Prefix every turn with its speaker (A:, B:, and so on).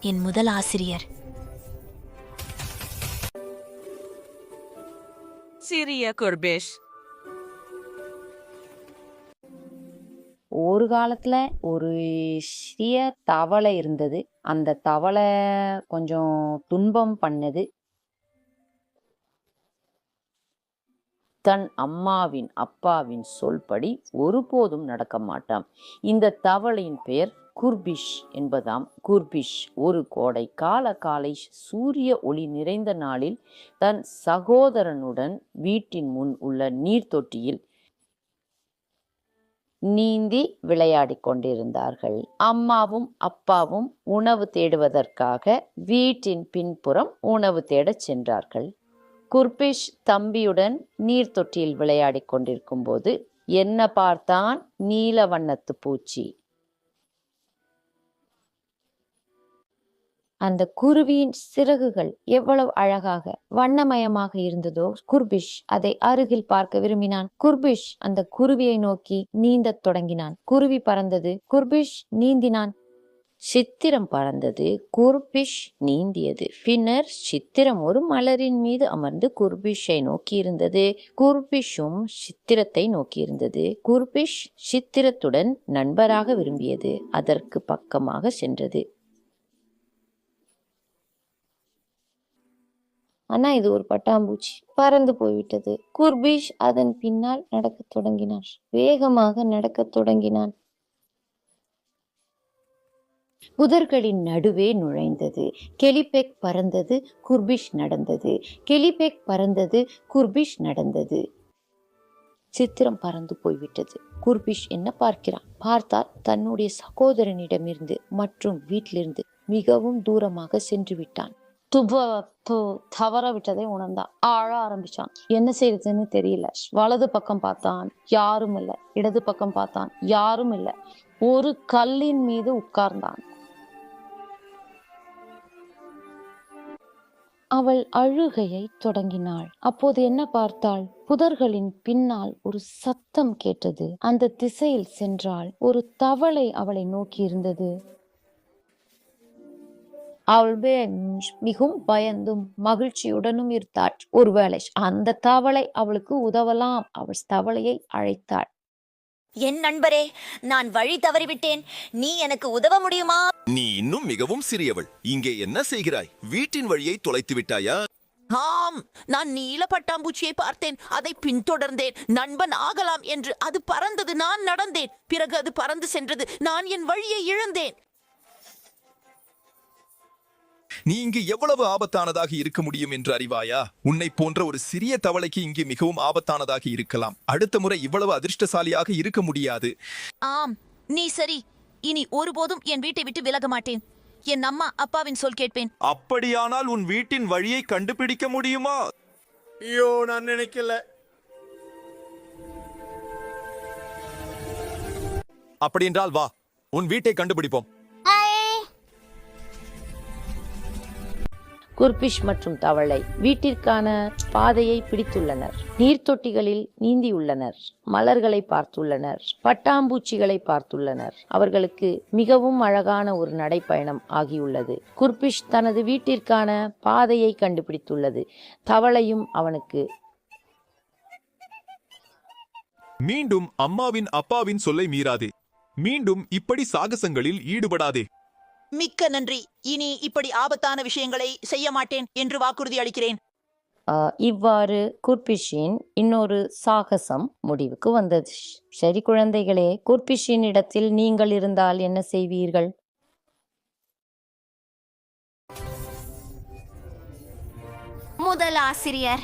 A: என் முதல் ஆசிரியர்.
B: சிறிய குர்பிஷ்.
C: ஒரு காலத்துல ஒரு சிறிய தவளை இருந்தது. அந்த தவளை கொஞ்சம் துன்பம் பண்ணது. தன் அம்மாவின் அப்பாவின் சொல்படி ஒருபோதும் நடக்க மாட்டாம் இந்த தவளையின் பெயர் குர்பிஷ் என்பதாம். குர்பிஷ் ஒரு கோடை. கால காலை சூரிய ஒளி நிறைந்த நாளில் தன் சகோதரனுடன் வீட்டின் முன் உள்ள நீர்த்தொட்டியில் நீந்தி விளையாடிக் கொண்டிருந்தார்கள். அம்மாவும் அப்பாவும் உணவு தேடுவதற்காக வீட்டின் பின்புறம் உணவு தேடச் சென்றார்கள். குர்பிஷ் தம்பியுடன் நீர் தொட்டியில் விளையாடிக் கொண்டிருக்கும் போது என்ன பார்த்தான்? நீல வண்ணத்து பூச்சி. அந்த குருவியின் சிறகுகள் எவ்வளவு அழகாக வண்ணமயமாக இருந்ததோ குர்பிஷ் அதை அருகில் பார்க்க விரும்பினான். குர்பிஷ் அந்த குருவியை நோக்கி நீந்தத் தொடங்கினான். குருவி பறந்தது குர்பிஷ் நீந்தினான். சித்திரம் பறந்தது குர்பிஷ் நீந்தியது. பின்னர் சித்திரம் ஒரு மலரின் மீது அமர்ந்து குர்பிஷை நோக்கி இருந்தது குர்பிஷும் சித்திரத்தை நோக்கி இருந்தது குர்பிஷ் சித்திரத்துடன் நண்பராக விரும்பியது. அதற்கு பக்கமாக சென்றது. ஆனா இது ஒரு பட்டாம்பூச்சி. பறந்து போய்விட்டது. குர்பிஷ் அதன் பின்னால் நடக்கத் தொடங்கினான் வேகமாக நடக்கத் தொடங்கினான். புதர்களின் நடுவே நுழைந்தது. கெலிபெக் பறந்தது குர்பிஷ் நடந்தது. கெலிபெக் பறந்தது குர்பிஷ் நடந்தது. சித்திரம் பறந்து போய்விட்டது. குர்பிஷ் என்ன பார்க்கிறான்? பார்த்தால் தன்னுடைய சகோதரனிடமிருந்து மற்றும் வீட்டிலிருந்து மிகவும் தூரமாக சென்று விட்டான். துப தவற விட்டதை உணர்ந்தான் ஆழ ஆரம்பிச்சான். என்ன செய்யறதுன்னு தெரியல. வலது பக்கம் பார்த்தான். யாரும் இல்லை. இடது பக்கம் பார்த்தான். யாரும் இல்லை. ஒரு கல்லின் மீது உட்கார்ந்தான். அவள் அழுகையை தொடங்கினாள். அப்போது என்ன பார்த்தாள்? புதர்களின் பின்னால் ஒரு சத்தம் கேட்டது. அந்த திசையில் சென்றாள். ஒரு தவளை அவளை நோக்கி இருந்தது. அவள் வே- மிகவும் பயந்தும் மகிழ்ச்சியுடனும் இருந்தாள். ஒருவேளை அந்த தவளை அவளுக்கு உதவலாம். அவள் தவளையை அழைத்தாள்.
A: என் நண்பரே நான் வழி தவறிவிட்டேன். நீ எனக்கு உதவ முடியுமா?
D: நீ இன்னும் மிகவும் சிறியவள். இங்கே என்ன செய்கிறாய்? வீட்டின் வழியை தொலைத்து விட்டாயா?
B: ஆம் நான் நீல பட்டாம்பூச்சியை பார்த்தேன். அதை பின்தொடர்ந்தேன். நண்பன் ஆகலாம் என்று அது பறந்தது. நான் நடந்தேன். பிறகு அது பறந்து சென்றது. நான் என் வழியை இழந்தேன்.
D: நீ இங்கு எவ்வளவு ஆபத்தானதாக இருக்க முடியும் என்று அறிவாயா? உன்னை போன்ற ஒரு சிறிய தவளைக்கு இங்கு மிகவும் ஆபத்தானதாக இருக்கலாம். அடுத்த முறை இவ்வளவு அதிர்ஷ்டசாலியாக இருக்க முடியாது.
A: ஆம் நீ சரி. இனி ஒருபோதும் என் வீட்டை விட்டு விலக மாட்டேன். என் அம்மா அப்பாவின் சொல் கேட்பேன்.
E: அப்படியானால் உன் வீட்டின் வழியை கண்டுபிடிக்க முடியுமா?
F: ஐயோ நான் நினைக்கல.
E: அப்படியென்றால் வா உன் வீட்டை கண்டுபிடிப்போம்.
C: குர்பிஷ் மற்றும் தவளை வீட்டிற்கான பாதையை பிடித்துள்ளனர். நீர்த்தொட்டிகளில் நீந்தியுள்ளனர். மலர்களை பார்த்துள்ளனர். பட்டாம்பூச்சிகளை பார்த்துள்ளனர். அவர்களுக்கு மிகவும் அழகான ஒரு நடைப்பயணம் ஆகியுள்ளது. குர்பிஷ் தனது வீட்டிற்கான பாதையை கண்டுபிடித்துள்ளது. தவளையும் அவனுக்கு
E: மீண்டும் அம்மாவின் அப்பாவின் சொல்லை மீறாதே. மீண்டும் இப்படி சாகசங்களில் ஈடுபடாதே.
B: மிக்க நன்றி. இனி இப்படி ஆபத்தான விஷயங்களை செய்ய மாட்டேன் என்று வாக்குறுதி அளிக்கிறேன்.
C: ஆஹ், இவ்வாறு குர்பிஷின் இன்னொரு சாகசம் முடிவுக்கு வந்தது. சரி குழந்தைகளே குர்பிஷின் இடத்தில் நீங்கள் இருந்தால் என்ன செய்வீர்கள்?
G: முதல் ஆசிரியர்